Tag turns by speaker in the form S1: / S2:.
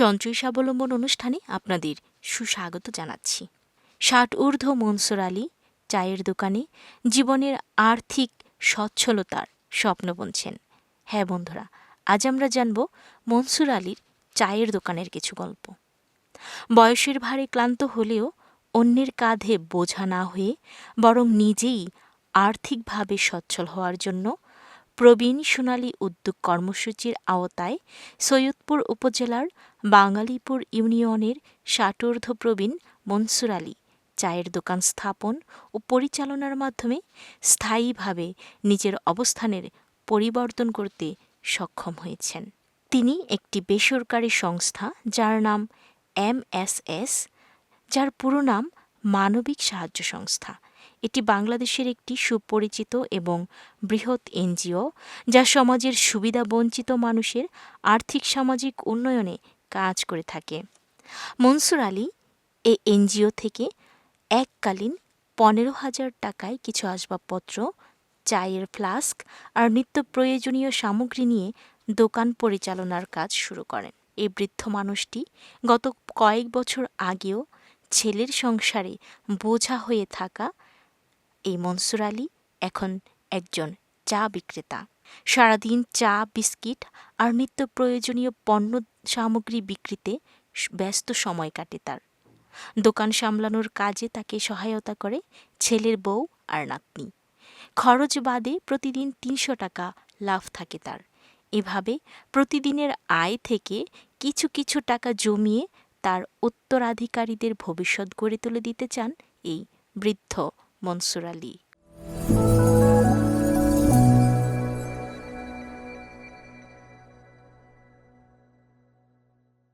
S1: সঞ্চয় স্বাবলম্বন অনুষ্ঠানে আপনাদের সুস্বাগত জানাচ্ছি। ষাট ঊর্ধ্ব মনসুর আলী, চায়ের দোকানে জীবনের আর্থিক সচ্ছলতার স্বপ্ন বুনছেন। হ্যাঁ বন্ধুরা, আজ আমরা জানব মনসুর আলীর চায়ের দোকানের কিছু গল্প। বয়সের ভারে ক্লান্ত হলেও অন্যের কাঁধে বোঝা না হয়ে বরং নিজেই আর্থিকভাবে সচ্ছল হওয়ার জন্য প্রবীণ সোনালী উদ্যোগ কর্মসূচির আওতায় সৈয়দপুর উপজেলার বাঙালিপুর ইউনিয়নের ষাটোর্ধ প্রবীণ মনসুর আলী চায়ের দোকান স্থাপন ও পরিচালনার মাধ্যমে স্থায়ীভাবে নিজের অবস্থানের পরিবর্তন করতে সক্ষম হয়েছেন। তিনি একটি বেসরকারি সংস্থা যার নাম এমএসএস যার পুরো নাম মানবিক সাহায্য সংস্থা। এটি বাংলাদেশের একটি সুপরিচিত এবং বৃহৎ এনজিও যা সমাজের সুবিধা বঞ্চিত মানুষের আর্থিক সামাজিক উন্নয়নে কাজ করে থাকে। মনসুর আলী এ এনজিও থেকে এককালীন পনেরো হাজার টাকায় কিছু আসবাবপত্র, চায়ের ফ্লাস্ক আর নিত্য প্রয়োজনীয় সামগ্রী নিয়ে দোকান পরিচালনার কাজ শুরু করেন। এই বৃদ্ধ মানুষটি গত কয়েক বছর আগেও ছেলের সংসারে বোঝা হয়ে থাকা এই মনসুর আলী এখন একজন চা বিক্রেতা। সারাদিন চা, বিস্কিট আর নিত্য প্রয়োজনীয় পণ্য সামগ্রী বিক্রিতে ব্যস্ত সময় কাটে তার। দোকান সামলানোর কাজে তাকে সহায়তা করে ছেলের বউ আর নাতনি। খরচ বাদে প্রতিদিন তিনশো টাকা লাভ থাকে তার। এভাবে প্রতিদিনের আয় থেকে কিছু কিছু টাকা জমিয়ে তার উত্তরাধিকারীদের ভবিষ্যৎ গড়ে তুলে দিতে চান এই বৃদ্ধ মনসুর আলী।